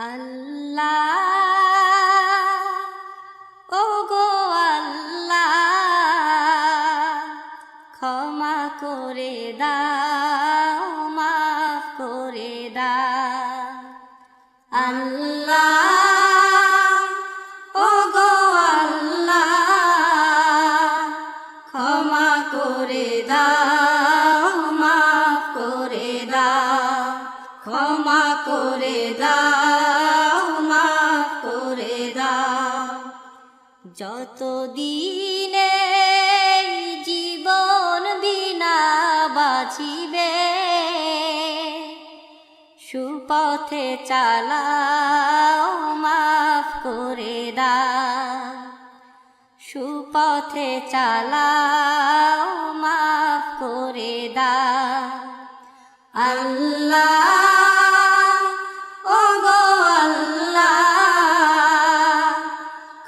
আল্লাহ ও গো আল্লাহ ক্ষমা করে দাও মাফ করে দাও। আল্লাহ বাঁচিবে। সুপথে চালাও, মাফ করে দাও। সুপথে চালাও, মাফ করে দাও। আল্লাহ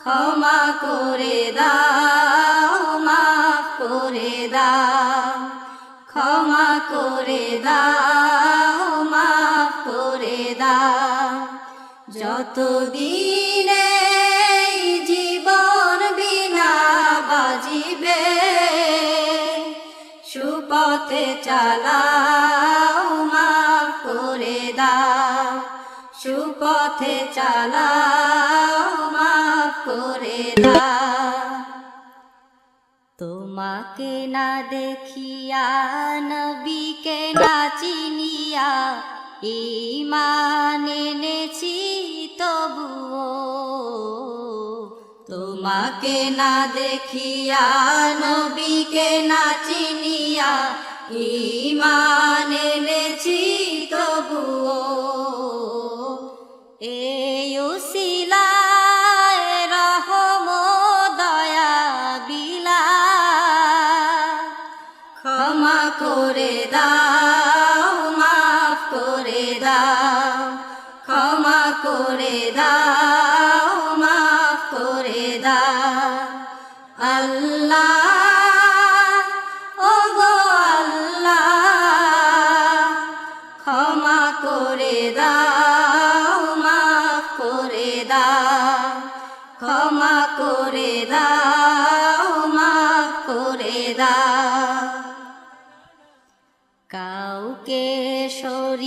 ক্ষমা করে দাও। যত দিনে জীবন বিনা বাজিবে, সুপথে চালাও, মাফ করে দাও। সুপথে চালাও, মাফ করে দাও। তোমাকে না দেখিয়া, নবীকে না চিনিয়া ইমান তোমাকে না দেখিয়া নবীকে না চিনিয়া ইমান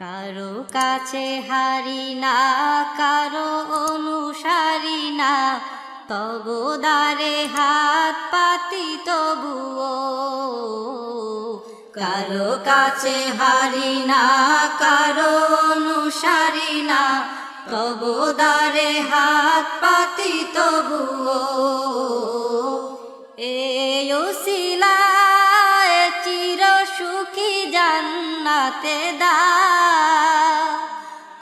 কারও কাছে হারি না, কারও অনুসারী না। তবু দারে হাত পাতি তবুও। কারও কাছে হারি না, কারও অনুসারী না। তবু দারে হাত পাতি তবুও। এই উসিলায় চির সুখী জান্নাতে দা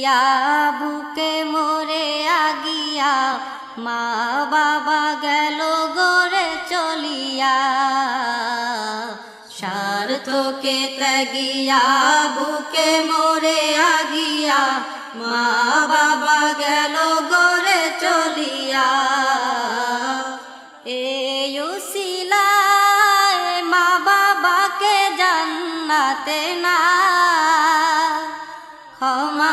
গিয়া বুকে মোরে আগিয়া, মা বাবা গেল গোরে চলিয়া। স্বার্থকে ত্যাগিয়া বুকে মোরে আগিয়া, মা বাবা গেল গোরে চলিয়া। এসিলা মা বাবাকে জান্নাতে না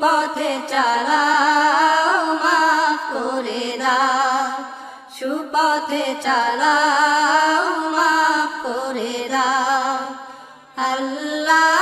সুপথে চালাও মাফ করে দাও। সুপথে চালাও মাফ করে দাও। আল্লাহ